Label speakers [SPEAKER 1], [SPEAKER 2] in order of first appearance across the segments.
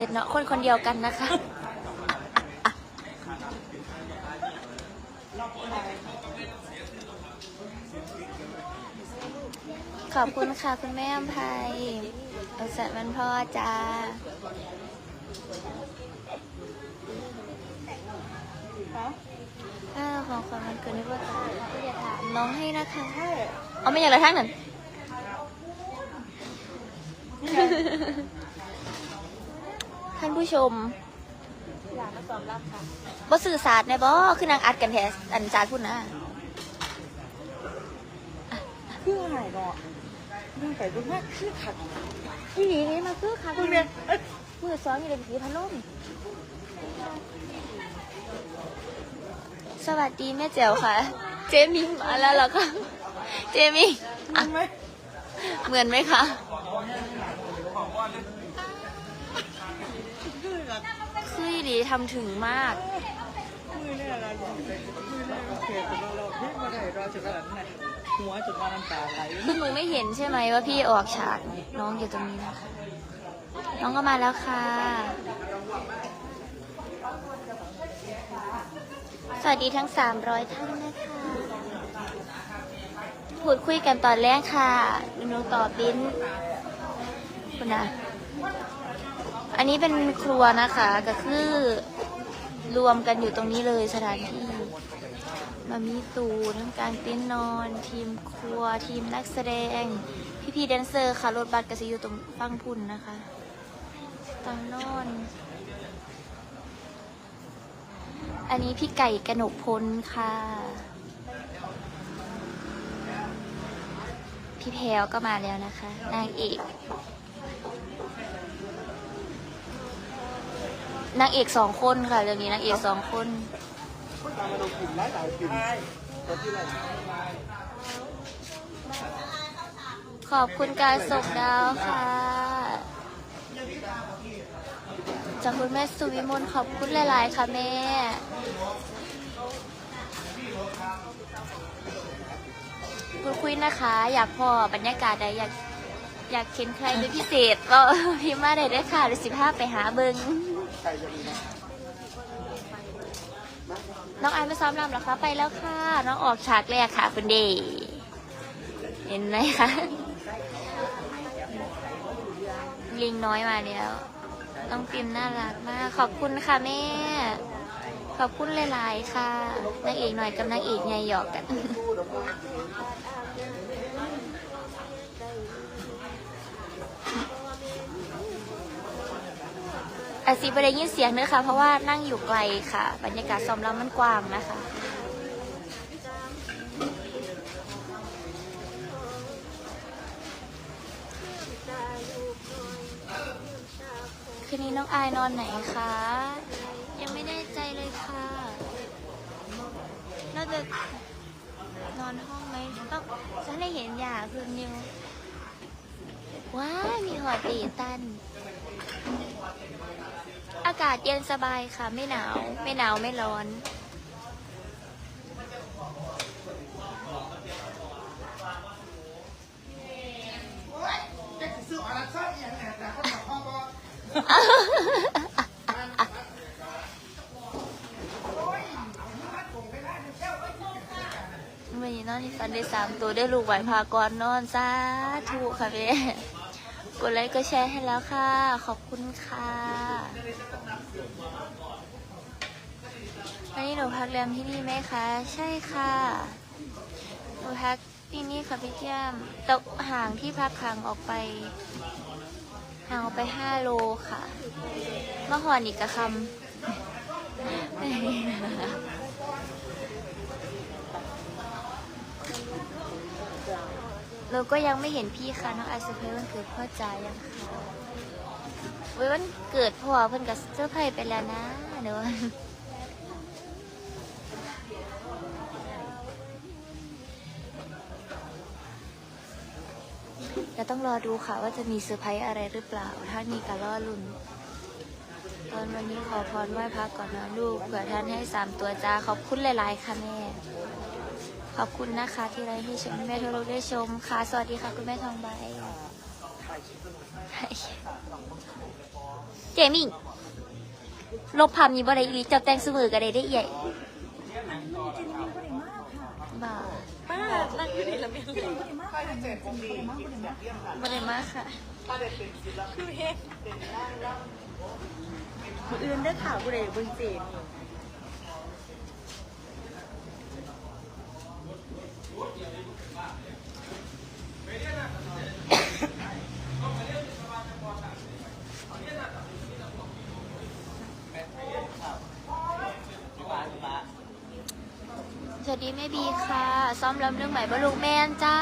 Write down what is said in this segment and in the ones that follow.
[SPEAKER 1] เนาะคนคนเดียวกันนะคะ ขอบคุณค่ะ คุณแม่อภัยเอาสัตว์วันพ่อจ้าถ้าของความมันเกิดนี่ว่าก็อย่าถามน้องให้นะคะเอาไม่อย่างไรทั้งนั้น ท่านผู้ชม
[SPEAKER 2] อยากมาสอบรับค่ะ
[SPEAKER 1] บ่สื่อสารในบ่คือนางอัดกันแท้อันสารพูดนะ
[SPEAKER 2] เพื่ออะไรเนาะเรื่องไก่บุญมากคือขัด
[SPEAKER 1] พี่หลีนี่มาคือค่ะ
[SPEAKER 2] คุณเนี่ยเอ้ย
[SPEAKER 1] มือซ้อนอยู่ในผีพัดลมสวัสดีแม่แจ๋วค่ะ เจมิงมาแล้วเหรอคะเจมิงอะ
[SPEAKER 2] รู้ไหม
[SPEAKER 1] เหมือนไหมคะ
[SPEAKER 2] คือแบบ
[SPEAKER 1] คืออีหลีทำถึงมาก
[SPEAKER 2] มือเนี่ยอะไรอย่างเงี้ยมือเนี่ยโอเคแต่เราเราพี่มาได้รอจนขนาดนั้นหัวจนมาน้ำตาไหล
[SPEAKER 1] คือหนูไม่เห็นใช่ไหมว่าพี่ออกฉากน้องอยู่ตรงนี้นะคะ น้องก็มาแล้วค่ะ สวัสดีทั้ง 300 ท่านนะคะ พูดคุยกันตอนแรกค่ะหนูตอบบิ้นคุณนะ อันนี้เป็นครัวนะคะก็คือรวมกันอยู่ตรงนี้เลยสถานที่มามีตูทั้งการเต้นนอน ทีมครัวทีมนักแสดง พี่พี่แดนเซอร์ค่ะรถบัสก็จะอยู่ตรงฟังพุ่นนะคะตังนอน อันนี้พี่ไก่กนกพลค่ะ พี่แพลวก็มาแล้วนะคะ นางเอก นางเอกสองคนค่ะเรื่องนี้นางเอกสองคนขอบคุณการส่งดาวค่ะจากคุณแม่สุวิมลขอบคุณหลาย ๆ ค่ะแม่คุณคุยนะคะ อยากพอบรรยากาศใดอยากอยากเห็นใครเป็นพิเศษก็พิมพ์มาได้ด้วยค่ะหรือสิบห้าไปหาเบิง น้องไอไม่ซ้อมรำเหรอคะไปแล้วค่ะ น้องออกฉากแรกค่ะคุณเดย์เห็นไหมคะลิงน้อยมาแล้วน้องปิมน่ารักมาก ขอบคุณค่ะแม่ ขอบคุณหลาย ๆ ค่ะนางเอกหน่อยกับนางเอกไงหยอกกัน อาซีไม่ได้ยินเสียงเนื้อค่ะ เพราะว่านั่งอยู่ไกลค่ะ บรรยากาศซ้อมแล้วมันกว้างนะคะคืนนี้น้องอายนอนไหนคะ ยังไม่แน่ใจเลยค่ะน่าจะนอนห้องไหมต้องจะได้เห็นอยากคือนิวว้ามีหอตีตัน อากาศเย็นสบายค่ะ ไม่หนาว ไม่หนาวไม่ร้อนวันนี้นอนที่ฟันได้สามตัวได้ลูกไหวพากรนอนซาถูกค่ะเพ่ กดไลค์ก็แชร์ให้แล้วค่ะ ขอบคุณค่ะวันนี้หนูพักแรมที่นี่ไหมคะ ใช่ค่ะหนูพักที่นี่ค่ะพี่เจียมตกห่างที่พักห่างออกไป ห่างออกไปห้าโลค่ะเมื่อหอนอีกกระคำ เราก็ยังไม่เห็นพี่ค่ะน้องไอซ์เซอร์ไพรส์วันเกิดพ่อจ๋ายังค่ะเว้ยวันเกิดพ่อเพิ่นกับเซอร์ไพรส์ไปแล้วนะเดี๋ยวเราต้องรอดูค่ะว่าจะมีเซอร์ไพรส์อะไรหรือเปล่า ถ้ามีการล่อลุนตอนวันนี้ขอพรไหว้พระก่อนนะลูกเผื่อท่านให้สามตัวจ้าขอบคุณหลาย ๆ ค่ะแม่ ขอบคุณนะคะที่ได้ให้ชมแม่ทุกลูกได้ชมค่ะ สวัสดีค่ะคุณแม่ทองใบเจมิ่งลบภาพนี้บ่ได้อีหลีเจ้าแต่งซื้อมือก็ได้ได้ใหญ่บ่า
[SPEAKER 3] ป้านั่งอยู่ในระเบียงเลย
[SPEAKER 1] บ่ได้มากค่ะ
[SPEAKER 3] คือเฮ็ดมืออื่นได้ข่าวกูเลยบนเจน
[SPEAKER 1] วัสดีแม่บีค่ะ ซ้อมลำเรื่องใหม่บ่ลูกแม่นจ้า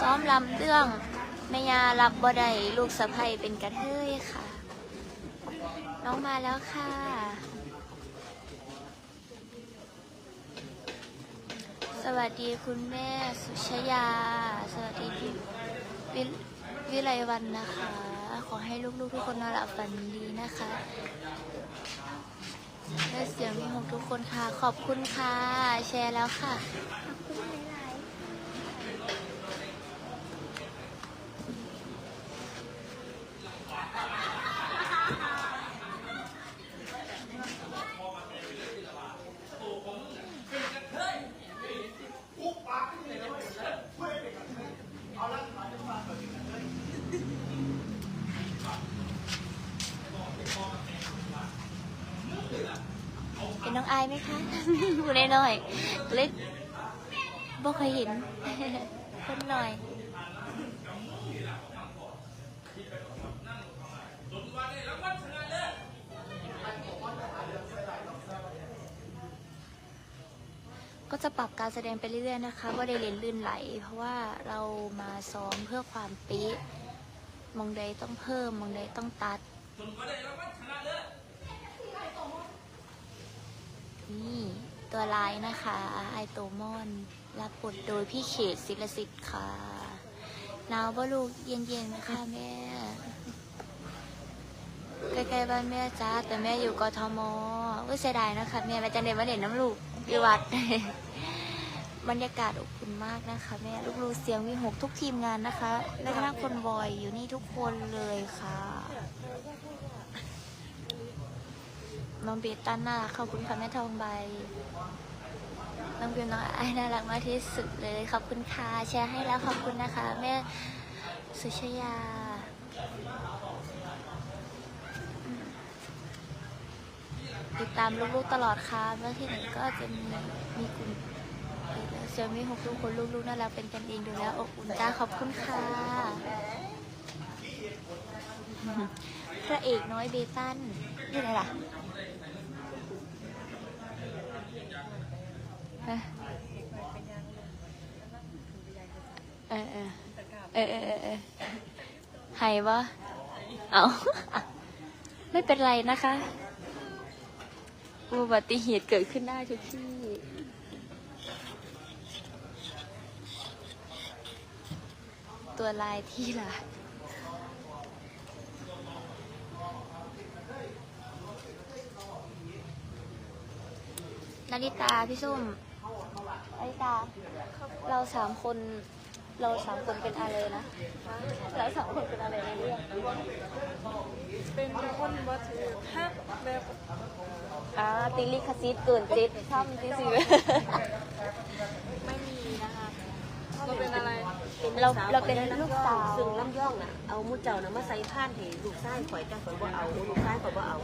[SPEAKER 1] ซ้อมลำเรื่องแม่ยารับบ่ได้ลูกสะใภ้เป็นกระเทยค่ะ น้องมาแล้วค่ะ สวัสดีคุณแม่สุชยา สวัสดีพี่วิวิไลวันนะคะ ขอให้ลูกๆทุกคนนอนหลับฝันดีนะคะ และเสียงมีหกทุกคนค่ะ ขอบคุณค่ะ แชร์แล้วค่ะ นน้องอายไหมคะพูดน้อยๆเล็กบ่เคยเห็นคนหน่อยก็จะปรับการแสดงไปเรื่อยๆนะคะว่าได้เรียนลื่นไหล เพราะว่าเรามาซ้อมเพื่อความเป๊มองใดต้องเพิ่ม มองใดต้องตัด นี่ตัวลายนะคะ ไอโตมอน รับบทโดยพี่เขตศิลสิทธิ์ค่ะ หนาวบ่ลูกเย็นๆนะคะแม่ ใกล้ๆบ้านแม่จ้า แต่แม่อยู่กทมก็เสียดายนะคะแม่ม่จะเดนมาเด่นน้ำลูกอยู่วัด บรรยากาศอบอุ่นมากนะคะแม่ ลูกๆเสียงวิหกทุกทีมงานนะคะและคณะคนบอยอยู่นี่ทุกคนเลยค่ะ น้องเบตันน่ารักขอบคุณค่ะแม่ทองใบ น้องเบลน้องไอน่ารักมากที่สุดเลยขอบคุณค่ะแชร์ให้แล้วขอบคุณนะคะ แม่สุชยาติดตามลูกๆตลอดค่ะเมื่อที่ไหนก็จะมีมีกลุ่มเซลมีหกทุกคนลูกๆน่ารักเป็นกันเองดูแล้วอบอุ่นจ้าขอบคุณค่ะพระเอกน้อยเบตันนี่ไงล่ะฮะ เออเออเออเออเออเออหายวะเอาไม่เป็นไรนะคะอุบัติเหตุเกิดขึ้นได้ทุกที่ ตัวลายที่ล่ะนาริตา พี่ส้ม นาริตาเราสามคน เราสามคนเป็นอะไรนะ เราสามคนเป็นอะไรในเรื่อง
[SPEAKER 3] เป็นคนบ่ถือฮักแบบ
[SPEAKER 1] อ่าติลิคาซิตเกินเจ็ดช่ำที่สิ
[SPEAKER 3] ไม่มีนะคะเราเป็นอะไร
[SPEAKER 1] เราเราเป็นลูกสาว
[SPEAKER 4] ซึ่งลำย่องน่ะ เอามุดเจ้าน่ะมาใส่ผ่านให้ลูกชายข่อยแต่ข่อยบ่เอา ลูกชายข่อยบ่เอา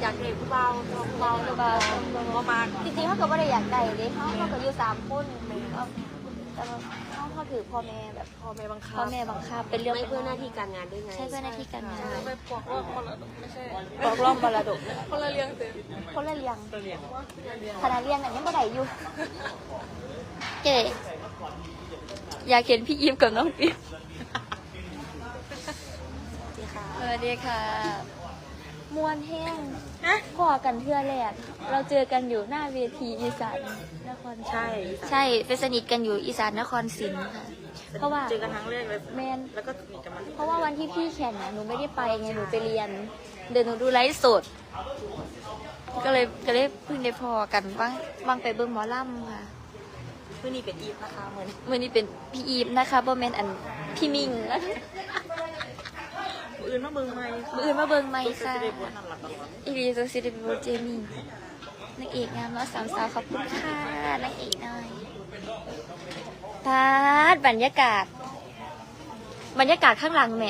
[SPEAKER 4] อยากเห็นผู้เบาผู้เบา
[SPEAKER 1] หรือว่า
[SPEAKER 3] บ่มาก
[SPEAKER 1] จริงๆเขาก็ไม่ได้อยากได้เลยเขาเขาก็อยู่สามคนเขาแต่ว่าเขาเขาถือพ่อแม่แบบ
[SPEAKER 3] พ่อแม่บังคับ
[SPEAKER 1] พ่อแม่บังคับเป็นเรื่อง
[SPEAKER 4] ไม่
[SPEAKER 1] เพื่
[SPEAKER 4] อหน้าที่การงานด้วยไง
[SPEAKER 1] ใช่เพื่อหน้าที่การงาน
[SPEAKER 3] ไปปลอกว่าคนละไม่ใช่
[SPEAKER 1] บอกร่องบรดก
[SPEAKER 3] คนละเรียงเต็ม
[SPEAKER 1] คนละเลี้ยง
[SPEAKER 2] ตัวเรียน
[SPEAKER 1] ขณะเรียนอันนี้ไม่ได้อยู่เก๋อยากเห็นพี่ยิมกับน้องปิ๊บสวัสดีค่ะ มวนแห้งพอกันเพื่อแรก เราเจอกันอยู่หน้าเวทีอีสานนคร
[SPEAKER 4] ใช่
[SPEAKER 1] ใช่เป็นสนิทกันอยู่อีสานนครศรีค่ะ เพราะว่า
[SPEAKER 4] เจอกันครั้งแรกเลย
[SPEAKER 1] แมน
[SPEAKER 4] แล้วก็สนิทกันมา
[SPEAKER 1] เพราะว่าวันที่พี่แข่งอะหนูไม่ได้ไปไงหนูไปเรียน เดินหนูดูไลฟ์สด ก็เลยก็เลยเพิ่งได้พอกันบ้างบางไปเบิ่งหมอลำค่ะ
[SPEAKER 4] เพื่อนี่เป็นอีฟนะคะเหมือน
[SPEAKER 1] มื่อนี้เป็นพี่อีฟนะคะโบแมนอันพี่มิงนะ
[SPEAKER 4] ม
[SPEAKER 2] มื ออื่นมาเบิ่งใหม่
[SPEAKER 1] มืออื่นมาเบิ่งไหม
[SPEAKER 2] ตุ๊ก
[SPEAKER 1] ค่ะ
[SPEAKER 2] จะได้บทนั่นหลักกัน
[SPEAKER 1] อีรีโซซิเดบิโบเจมี่นางเอกงามเนาะสามสาวขอบคุณค่ะนางเอกหน่อยพาดบรรยากาศ บรรยากาศข้างหลังแหม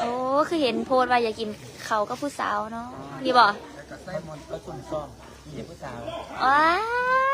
[SPEAKER 1] โอ้คือเห็นโพสต์ว่าอยากกินเขาวกับผู้สาวเนาะดีบ่
[SPEAKER 5] กับไส้มอนก็สุ่มซ่อมมีเด็กผู้สาว
[SPEAKER 1] ว้าย